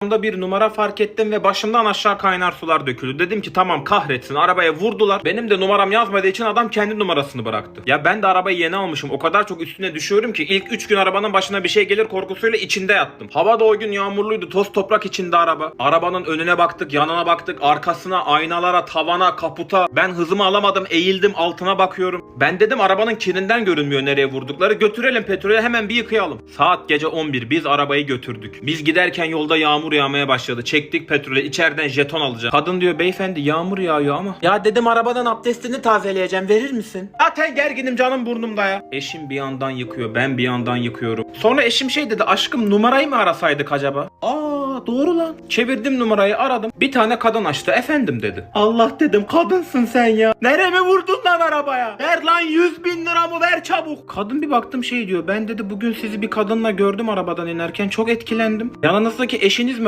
Anda bir numara fark ettim ve başımdan aşağı kaynar sular döküldü. Dedim ki tamam kahretsin arabaya vurdular. Benim de numaram yazmadığı için adam kendi numarasını bıraktı. Ya ben de arabayı yeni almışım. O kadar çok üstüne düşüyorum ki ilk 3 gün arabanın başına bir şey gelir korkusuyla içinde yattım. Hava da o gün yağmurluydu. Toz toprak içinde araba. Arabanın önüne baktık, yanına baktık, arkasına, aynalara, tavana, kaputa. Ben hızımı alamadım, eğildim, altına bakıyorum. Ben dedim arabanın kirinden görünmüyor nereye vurdukları. Götürelim petrole hemen bir yıkayalım. Saat gece 11. Biz arabayı götürdük. Biz giderken yolda yağmur yağmaya başladı. Çektik petrole. içeriden jeton alacağım. Kadın diyor beyefendi yağmur yağıyor ama. Ya dedim arabadan abdestini tazeleyeceğim. Verir misin? Zaten gerginim canım burnumda ya. Eşim bir yandan yıkıyor. Ben bir yandan yıkıyorum. Sonra eşim şey dedi. Aşkım numarayı mı arasaydık acaba? Aa doğru lan. Çevirdim numarayı aradım. Bir tane kadın açtı. Efendim dedi. Allah dedim kadınsın sen ya. Nereme vurdun lan arabaya? Ver lan 100 bin ver çabuk. Kadın bir baktım şey diyor. Ben dedi bugün sizi bir kadınla gördüm arabadan inerken çok etkilendim. Yanınızdaki eşiniz mi